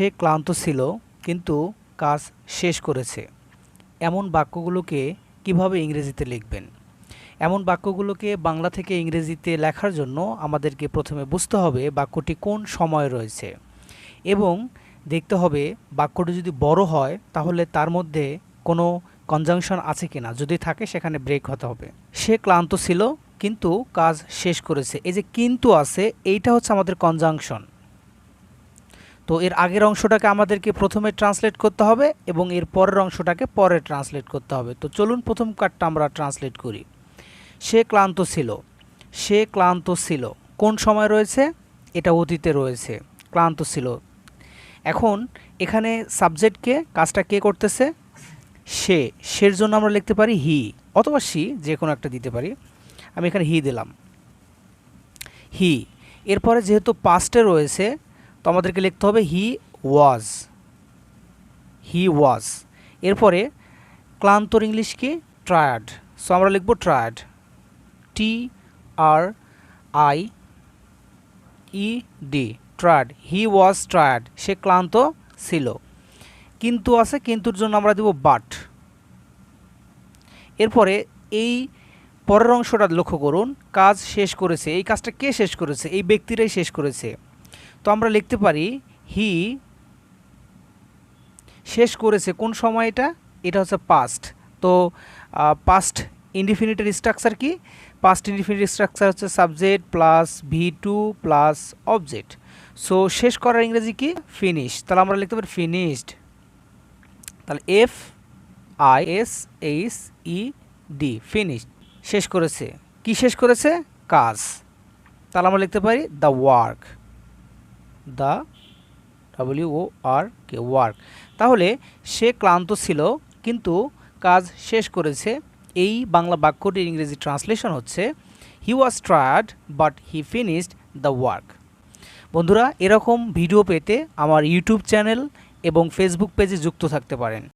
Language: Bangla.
সে ক্লান্ত ছিল, কিন্তু কাজ শেষ করেছে। এমন বাক্যগুলোকে কীভাবে ইংরেজিতে লিখবেন? এমন বাক্যগুলোকে বাংলা থেকে ইংরেজিতে লেখার জন্য আমাদেরকে প্রথমে বুঝতে হবে বাক্যটি কোন সময় রয়েছে। এবং দেখতে হবে বাক্যটি যদি বড় হয়, তাহলে তার মধ্যে কোনো কনজাংশন আছে কি না যদি থাকে, সেখানে ব্রেক হতে হবে। সে ক্লান্ত ছিল, কিন্তু কাজ শেষ করেছে। এই যে কিন্তু আছে, এইটা হচ্ছে আমাদের কনজাংশন। তো এর আগের অংশটাকে আমাদেরকে প্রথমে ট্রান্সলেট করতে হবে এবং এর পরের অংশটাকে পরে ট্রান্সলেট করতে হবে। তো চলুন প্রথম কার্ডটা আমরা ট্রান্সলেট করি। সে ক্লান্ত ছিল। সে ক্লান্ত ছিল। কোন সময় রয়েছে? এটা অতীতে রয়েছে। ক্লান্ত ছিল। এখন এখানে সাবজেক্টকে, কাজটা কে করতেছে? সে। সের জন্য আমরা লিখতে পারি হি অথবা সি যে কোনো একটা দিতে পারি। আমি এখানে হি দিলাম। হি। এরপরে যেহেতু পাস্টে রয়েছে তো আমাদেরকে লিখতে হবে হি ওয়াজ হি ওয়াজ এরপরে ক্লান্তর ইংলিশ কি ট্রায়াড সো আমরা লিখব tired T R I E D tired he was tired সে ক্লান্ত ছিল। কিন্তু আছে কিন্তুর জন্য আমরা দেব বাট এরপরে এই পরের অংশটা লক্ষ্য করুন, কাজ শেষ করেছে। এই কাজটা কে শেষ করেছে? এই ব্যক্তিরাই শেষ করেছে। তো আমরা লিখতে পারি হি শেষ করেছে কোন সময় এটা? হচ্ছে পাস্ট তো পাস্ট ইনডিফিনিটের স্ট্রাকচার কি? পাস্ট ইনডিফিনিট স্ট্রাকচার হচ্ছে subject plus V two plus object so শেষ করার ইংরেজি কি? ফিনিশ তাহলে আমরা লিখতে পারি ফিনিশড তাহলে F I S H E D finished শেষ করেছে। কি শেষ করেছে? কাজ। তাহলে আমরা লিখতে পারি the work the W O R K, work. তাহলে সে ক্লান্ত ছিল, কিন্তু কাজ শেষ করেছে। এই বাংলা বাক্যটির ইংরেজি ট্রান্সলেশন হচ্ছে he was tired but he finished the work বন্ধুরা, এরকম ভিডিও পেতে আমার ইউটিউব চ্যানেল এবং ফেসবুক পেজে যুক্ত থাকতে পারেন।